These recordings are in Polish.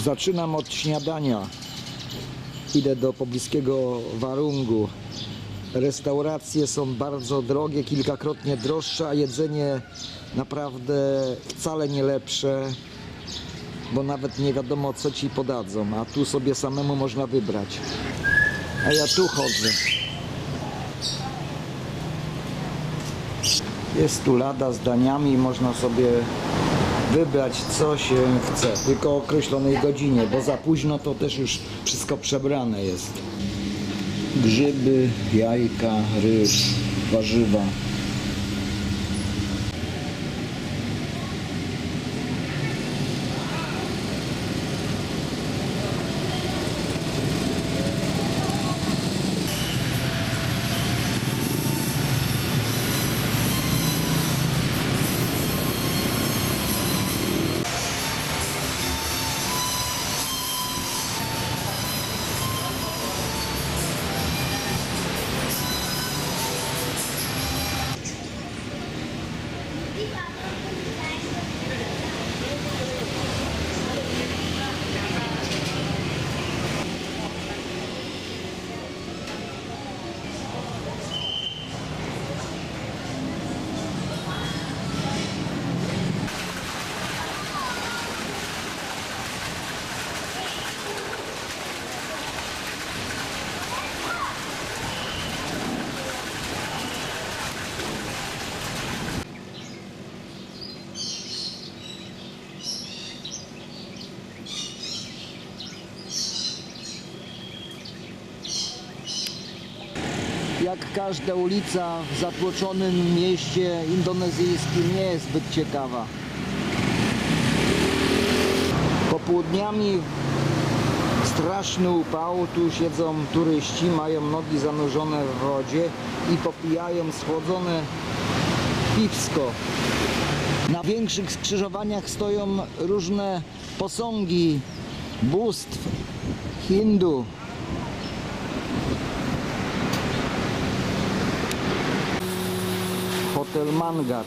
Zaczynam od śniadania. Idę do pobliskiego Warungu. Restauracje są bardzo drogie, kilkakrotnie droższe, a jedzenie naprawdę wcale nie lepsze, bo nawet nie wiadomo co ci podadzą, a tu sobie samemu można wybrać. A ja tu chodzę. Jest tu lada z daniami, można sobie wybrać co się chce, tylko o określonej godzinie, bo za późno to też już wszystko przebrane jest. Grzyby, jajka, ryż, warzywa. Każda ulica w zatłoczonym mieście indonezyjskim nie jest zbyt ciekawa. Popołudniami straszny upał, tu siedzą turyści, mają nogi zanurzone w wodzie i popijają schłodzone piwsko. Na większych skrzyżowaniach stoją różne posągi bóstw hindu. Mangar.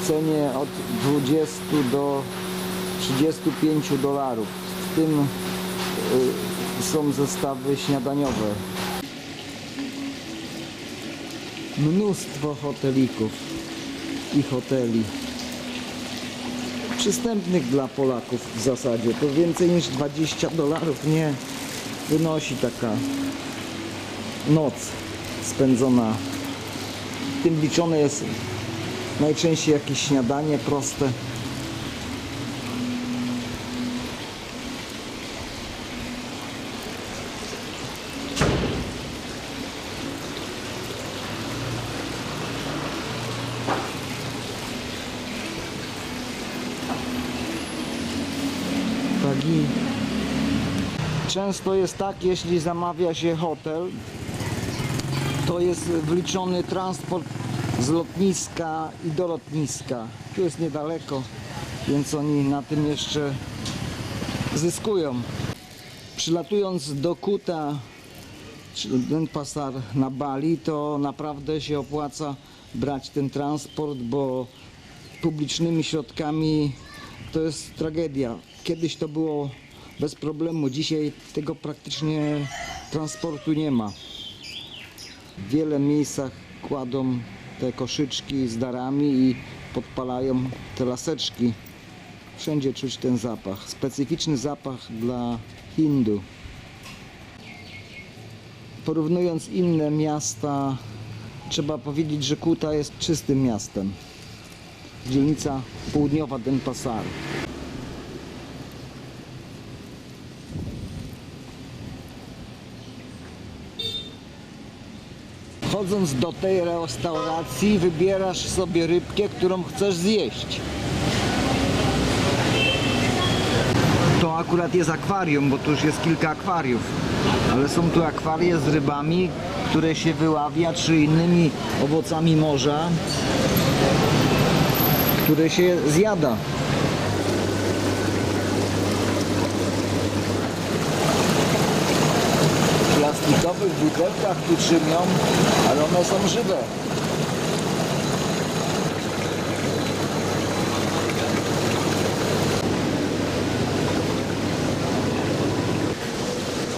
W cenie od 20 do 35 dolarów. W tym y, są zestawy śniadaniowe. Mnóstwo hotelików i hoteli. Przystępnych dla Polaków w zasadzie. To więcej niż 20 dolarów nie wynosi taka noc spędzona. Tym liczone jest najczęściej jakieś śniadanie proste. Tak często jest tak, jeśli zamawia się hotel, to jest wliczony transport z lotniska i do lotniska. Tu jest niedaleko, więc oni na tym jeszcze zyskują. Przylatując do Kuta, czy Denpasar na Bali, to naprawdę się opłaca brać ten transport, bo publicznymi środkami to jest tragedia. Kiedyś to było bez problemu, dzisiaj tego praktycznie transportu nie ma. Wiele miejscach kładą te koszyczki z darami i podpalają te laseczki. Wszędzie czuć ten zapach. Specyficzny zapach dla Hindu. porównując inne miasta, trzeba powiedzieć, że Kuta jest czystym miastem. Dzielnica południowa Denpasar. Chodząc do tej restauracji, wybierasz sobie rybkę, którą chcesz zjeść. To akurat jest akwarium, bo tu już jest kilka akwariów. Ale są tu akwarie z rybami, które się wyławia, czy innymi owocami morza, które się zjada. W plastikowych butelkach tu trzymią, ale one są żywe.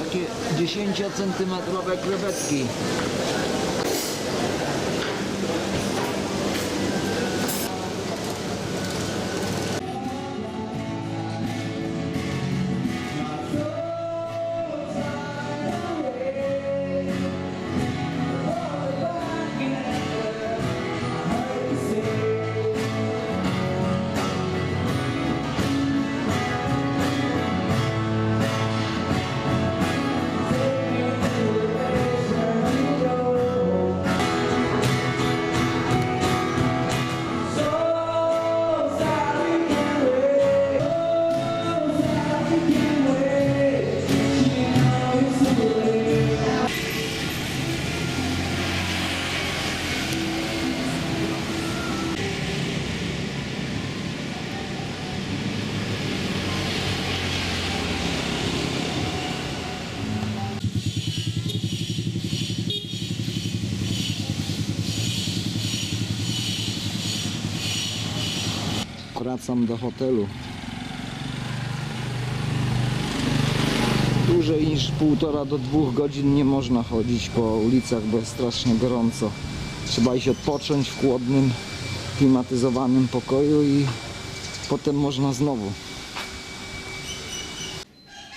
Takie 10 centymetrowe krewetki. Wracam do hotelu. Dłużej niż półtora do dwóch godzin nie można chodzić po ulicach, bo jest strasznie gorąco. Trzeba iść odpocząć w chłodnym, klimatyzowanym pokoju i potem można znowu.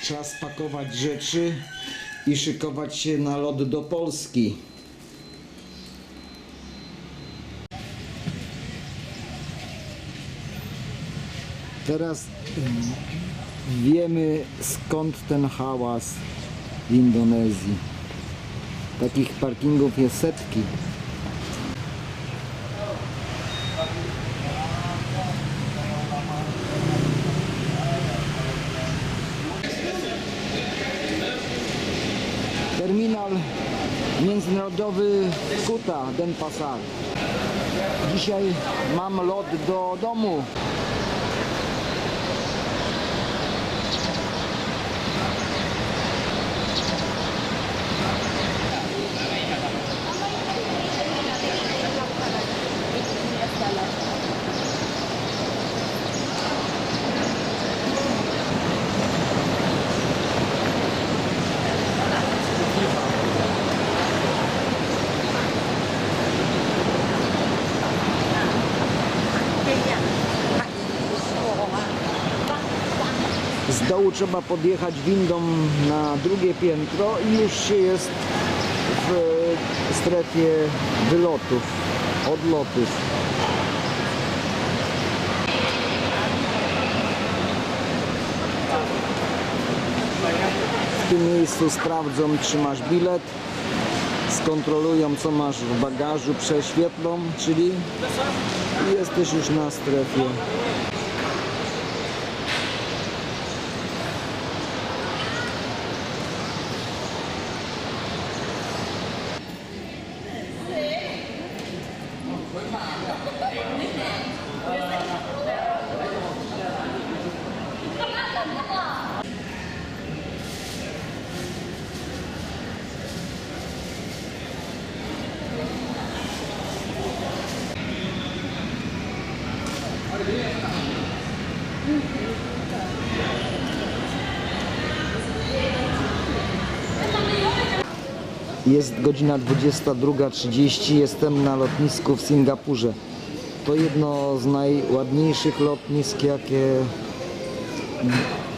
Czas pakować rzeczy i szykować się na lot do Polski. Teraz wiemy skąd ten hałas w Indonezji. Takich parkingów jest setki. Terminal międzynarodowy Kuta Denpasar. Dzisiaj mam lot do domu. Dołu trzeba podjechać windą na drugie piętro i już się jest w strefie wylotów, odlotów. W tym miejscu sprawdzą, czy masz bilet, skontrolują, co masz w bagażu, prześwietlą, czyli jesteś już na strefie Jest godzina 22.30, jestem na lotnisku w Singapurze. To jedno z najładniejszych lotnisk, jakie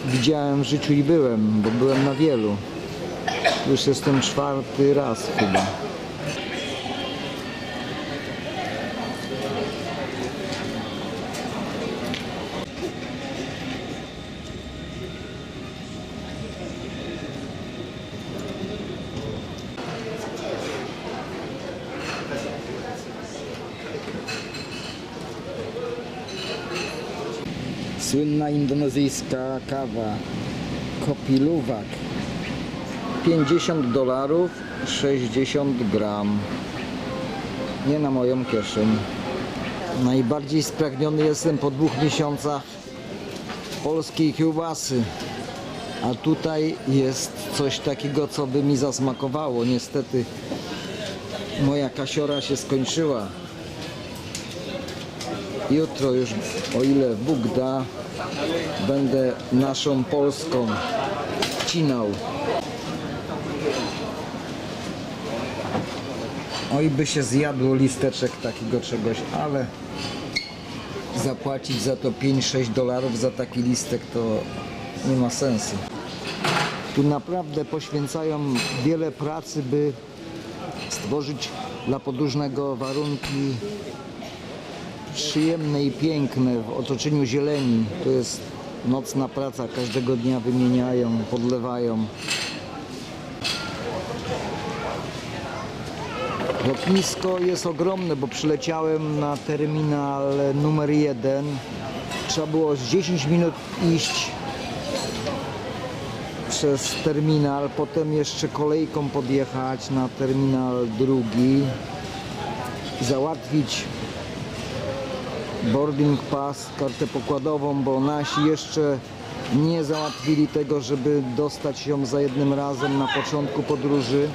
widziałem w życiu i byłem, bo byłem na wielu. Już jestem czwarty raz chyba. Słynna indonezyjska kawa Kopi Luwak 50 dolarów 60 gram Nie na moją kieszeń Najbardziej spragniony jestem po dwóch miesiącach polskiej kiełbasy a tutaj jest coś takiego, co by mi zasmakowało. Niestety moja kasiora się skończyła. Jutro już, o ile Bóg da, będę naszą polską wcinał. Oj, by się zjadło listeczek takiego czegoś, ale zapłacić za to 5-6 dolarów za taki listek to nie ma sensu. Tu naprawdę poświęcają wiele pracy, by stworzyć dla podróżnego warunki przyjemne i piękne w otoczeniu zieleni. To jest nocna praca, każdego dnia wymieniają, podlewają. Lotnisko jest ogromne, bo przyleciałem na terminal numer jeden. Trzeba było z 10 minut iść przez terminal, potem jeszcze kolejką podjechać na terminal drugi, załatwić boarding pass, kartę pokładową, bo nasi jeszcze nie załatwili tego, żeby dostać ją za jednym razem na początku podróży.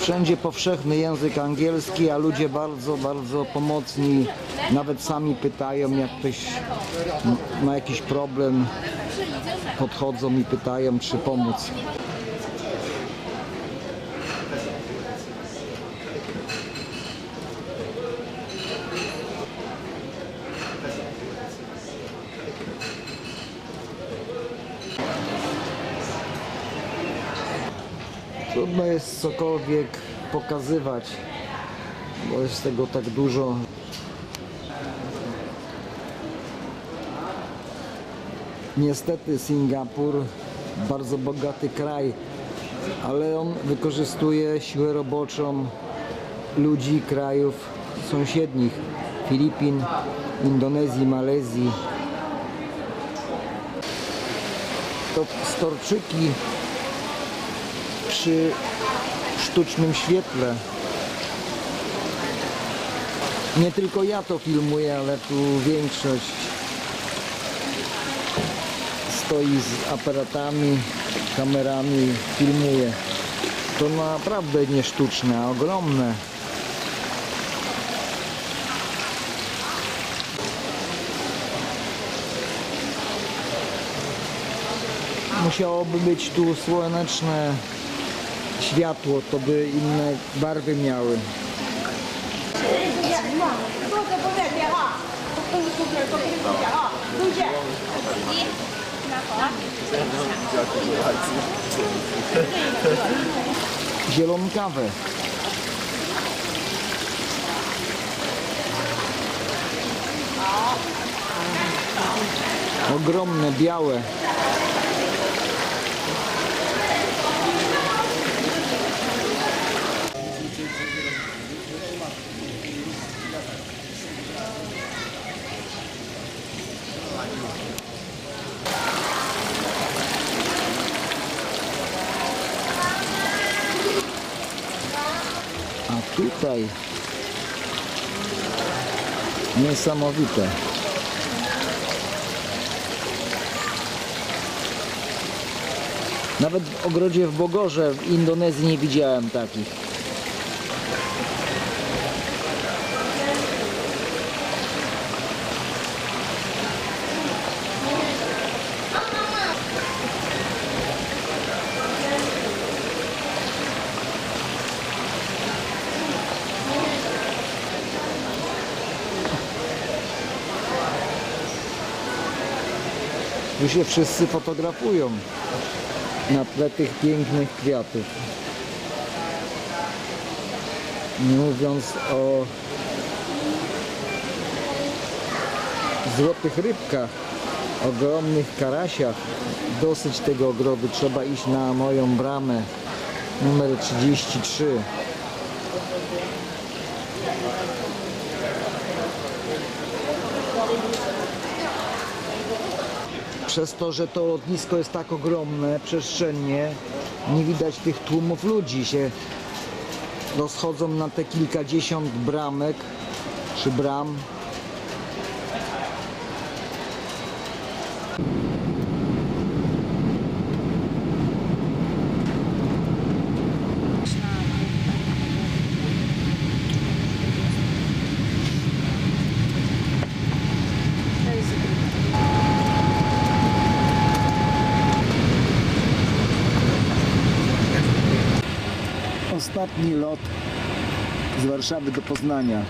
Wszędzie powszechny język angielski, a ludzie bardzo, bardzo pomocni. Nawet sami pytają, jak ktoś ma jakiś problem, podchodzą i pytają, czy pomóc. Trudno jest cokolwiek pokazywać, bo jest tego tak dużo. Niestety Singapur, bardzo bogaty kraj, ale on wykorzystuje siłę roboczą ludzi krajów sąsiednich, Filipin, Indonezji, Malezji. To storczyki przy sztucznym świetle. Nie tylko ja to filmuję, ale tu większość stoi z aparatami, kamerami, filmuje. To naprawdę nie sztuczne, a ogromne. Musiałoby być tu słoneczne światło, to by inne barwy miały. Zieloną kawę. Ogromne, białe. Tutaj niesamowite. Nawet w ogrodzie w Bogorze w Indonezji nie widziałem takich. Tu się wszyscy fotografują. na tle tych pięknych kwiatów. Nie mówiąc o złotych rybkach, ogromnych karasiach. Dosyć tego ogrodu. Trzeba iść na moją bramę numer 33. Przez to, że to lotnisko jest tak ogromne, przestrzennie, nie widać tych tłumów ludzi się rozchodzą na te kilkadziesiąt bramek czy bram. Ostatni lot z Warszawy do Poznania.